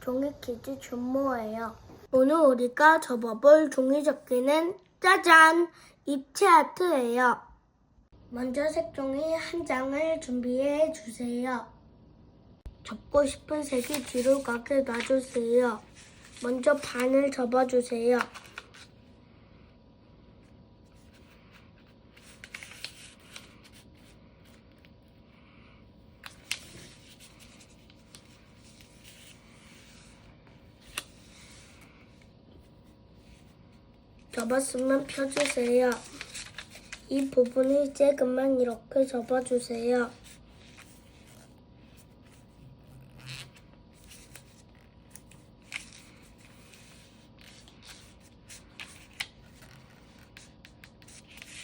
종이 퀴즈 준모예요. 오늘 우리가 접어볼 종이 접기는 짜잔! 입체 아트예요. 먼저 색종이 한 장을 준비해 주세요. 접고 싶은 색이 뒤로 가게 놔주세요. 먼저 반을 접어주세요. 접었으면 펴주세요. 이 부분을 조금만 이렇게 접어주세요.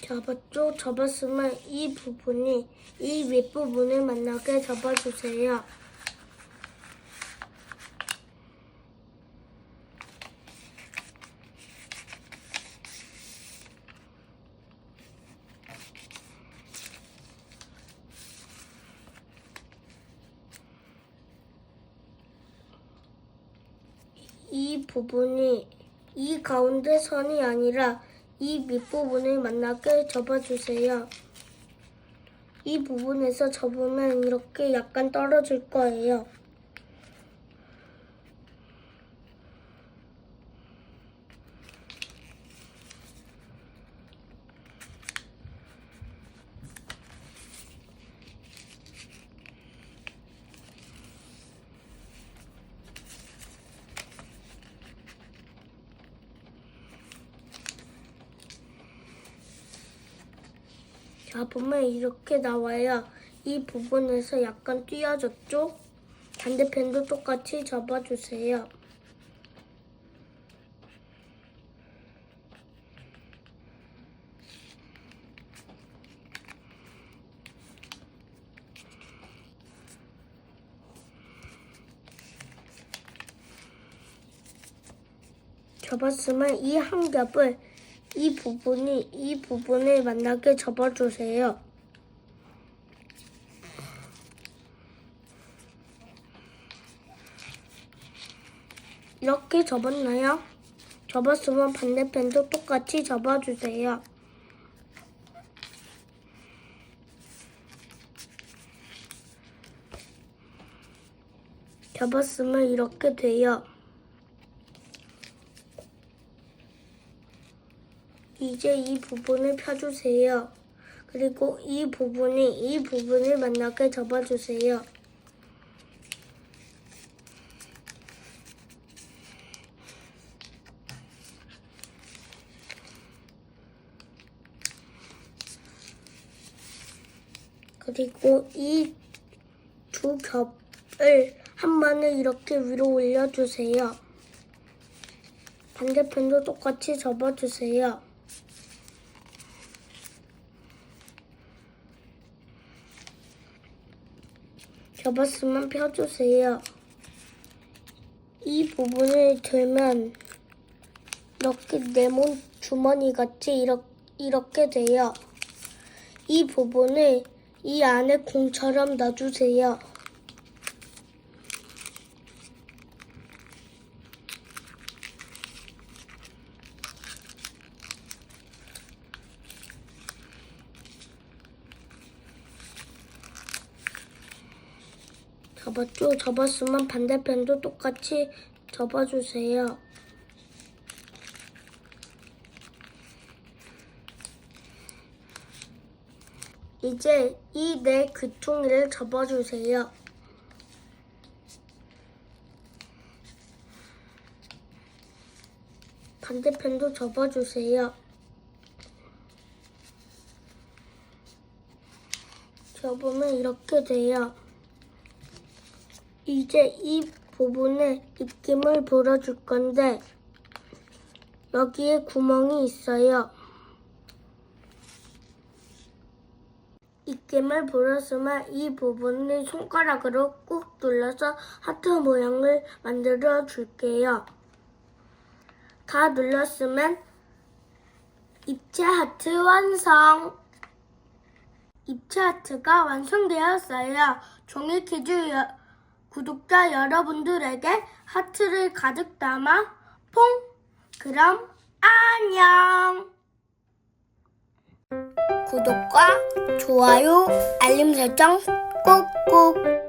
접었죠? 접었으면 이 부분이 이 윗부분을 만나게 접어주세요. 이 부분이 이 가운데 선이 아니라 이 밑부분을 만나게 접어주세요. 이 부분에서 접으면 이렇게 약간 떨어질 거예요. 자, 보면 이렇게 나와요. 이 부분에서 약간 띄어졌죠? 반대편도 똑같이 접어주세요. 접었으면 이 한 겹을 이 부분이 이 부분을 만나게 접어주세요. 이렇게 접었나요? 접었으면 반대편도 똑같이 접어주세요. 접었으면 이렇게 돼요. 이제 이 부분을 펴주세요. 그리고 이 부분이 이 부분을 만나게 접어주세요. 그리고 이 두 겹을 한 번에 이렇게 위로 올려주세요. 반대편도 똑같이 접어주세요. 접었으면 펴주세요. 이 부분을 들면 이렇게 네모 주머니 같이 이렇게, 이렇게 돼요. 이 부분을 이 안에 공처럼 넣어주세요. 접었죠? 접었으면 반대편도 똑같이 접어주세요. 이제 이 네 귀퉁이를 접어주세요. 반대편도 접어주세요. 접으면 이렇게 돼요. 이제 이 부분에 입김을 불어줄 건데 여기에 구멍이 있어요. 입김을 불었으면 이 부분을 손가락으로 꾹 눌러서 하트 모양을 만들어 줄게요. 다 눌렀으면 입체 하트 완성! 입체 하트가 완성되었어요. 종이 퀴즈 구독자 여러분들에게 하트를 가득 담아 퐁! 그럼 안녕! 구독과 좋아요, 알림 설정 꾹꾹!